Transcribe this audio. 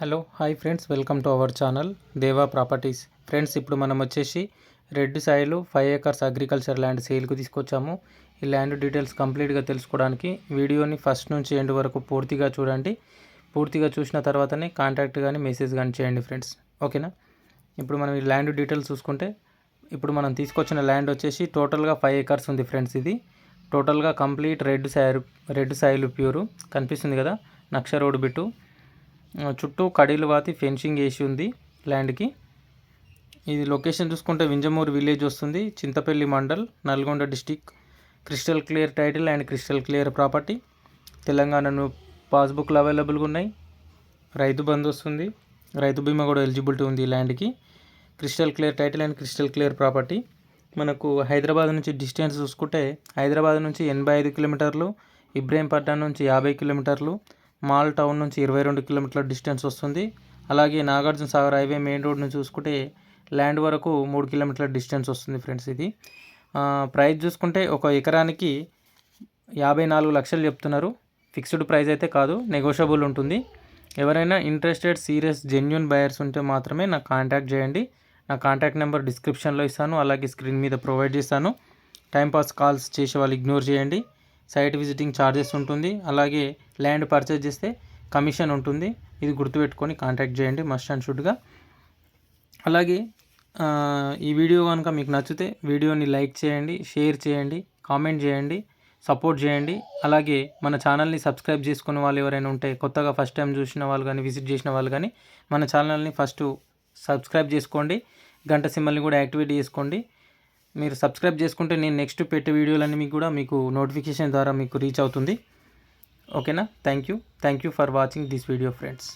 Hello hi friends welcome to our channel Deva properties. Friends ఇప్పుడు మనం వచ్చేసి red soil five acres agriculture land సేల్కు తీసుకొచ్చాము. ఈ land details కంప్లీట్గా తెలుసుకోవడానికి వీడియోని ఫస్ట్ నుంచి ఎండ్ వరకు పూర్తిగా చూడండి. పూర్తిగా చూసిన తర్వాతనే కాంటాక్ట్ కానీ మెసేజ్ కానీ చేయండి ఫ్రెండ్స్. ఓకేనా? ఇప్పుడు మనం ఈ ల్యాండ్ డీటెయిల్స్ చూసుకుంటే ఇప్పుడు మనం తీసుకొచ్చిన ల్యాండ్ వచ్చేసి టోటల్గా ఫైవ్ ఏకర్స్ ఉంది ఫ్రెండ్స్ ఇది. టోటల్గా complete red soil red soil pure కనిపిస్తుంది కదా నక్ష రోడ్ బిట్టు. చుట్టూ కడీలు వాతి ఫెన్సింగ్ వేసి ఉంది ల్యాండ్కి. ఇది లొకేషన్ చూసుకుంటే వింజమూరు విలేజ్ వస్తుంది. Chintapalli mandal Nalgonda district. Crystal clear title and crystal clear property. తెలంగాణను పాస్బుక్లు అవైలబుల్గా ఉన్నాయి. రైతు బంధు వస్తుంది. రైతు బీమా కూడా ఎలిజిబిలిటీ ఉంది ఈ ల్యాండ్కి. Crystal clear title and crystal clear property. మనకు హైదరాబాద్ నుంచి డిస్టెన్స్ చూసుకుంటే హైదరాబాద్ నుంచి ఎనభై ఐదు కిలోమీటర్లు ఇబ్రహీంపట్నం నుంచి యాభై కిలోమీటర్లు మాల్ టౌన్ నుంచి ఇరవై రెండు కిలోమీటర్ల డిస్టెన్స్ వస్తుంది. అలాగే Nagarjuna Sagar highway main road నుంచి చూసుకుంటే ల్యాండ్ వరకు మూడు కిలోమీటర్ల డిస్టెన్స్ వస్తుంది ఫ్రెండ్స్ ఇది. ప్రైస్ చూసుకుంటే ఒక ఎకరానికి యాభై నాలుగు లక్షలు చెప్తున్నారు. ఫిక్స్డ్ ప్రైస్ అయితే కాదు నెగోషియబుల్ ఉంటుంది. ఎవరైనా ఇంట్రెస్టెడ్ సీరియస్ జెన్యున్ బయర్స్ ఉంటే మాత్రమే నాకు కాంటాక్ట్ చేయండి. నా కాంటాక్ట్ నెంబర్ డిస్క్రిప్షన్లో ఇస్తాను అలాగే స్క్రీన్ మీద ప్రొవైడ్ చేస్తాను. టైంపాస్ కాల్స్ చేసే వాళ్ళు ఇగ్నోర్ చేయండి. సైట్ విజిటింగ్ ఛార్జెస్ ఉంటుంది. అలాగే ల్యాండ్ పర్చేజ్ చేస్తే కమిషన్ ఉంటుంది. ఇది గుర్తుపెట్టుకొని కాంటాక్ట్ చేయండి మస్ట్ అండ్ షుడ్గా. అలాగే ఈ వీడియో కనుక మీకు నచ్చితే వీడియోని లైక్ చేయండి షేర్ చేయండి కామెంట్ చేయండి సపోర్ట్ చేయండి. అలాగే మన ఛానల్ని సబ్స్క్రైబ్ చేసుకున్న వాళ్ళు ఎవరైనా ఉంటే కొత్తగా ఫస్ట్ టైం చూసిన వాళ్ళు కానీ విజిట్ చేసిన వాళ్ళు కానీ మన ఛానల్ని ఫస్ట్ సబ్స్క్రైబ్ చేసుకోండి. గంట సింబల్ని కూడా యాక్టివేట్ చేసుకోండి. మీరు సబ్స్క్రైబ్ చేసుకుంటే నేను నెక్స్ట్ పెట్టే వీడియోలన్నీ మీకు కూడా మీకు నోటిఫికేషన్ ద్వారా మీకు రీచ్ అవుతుంది. ఓకేనా? Thank you thank you for watching this video friends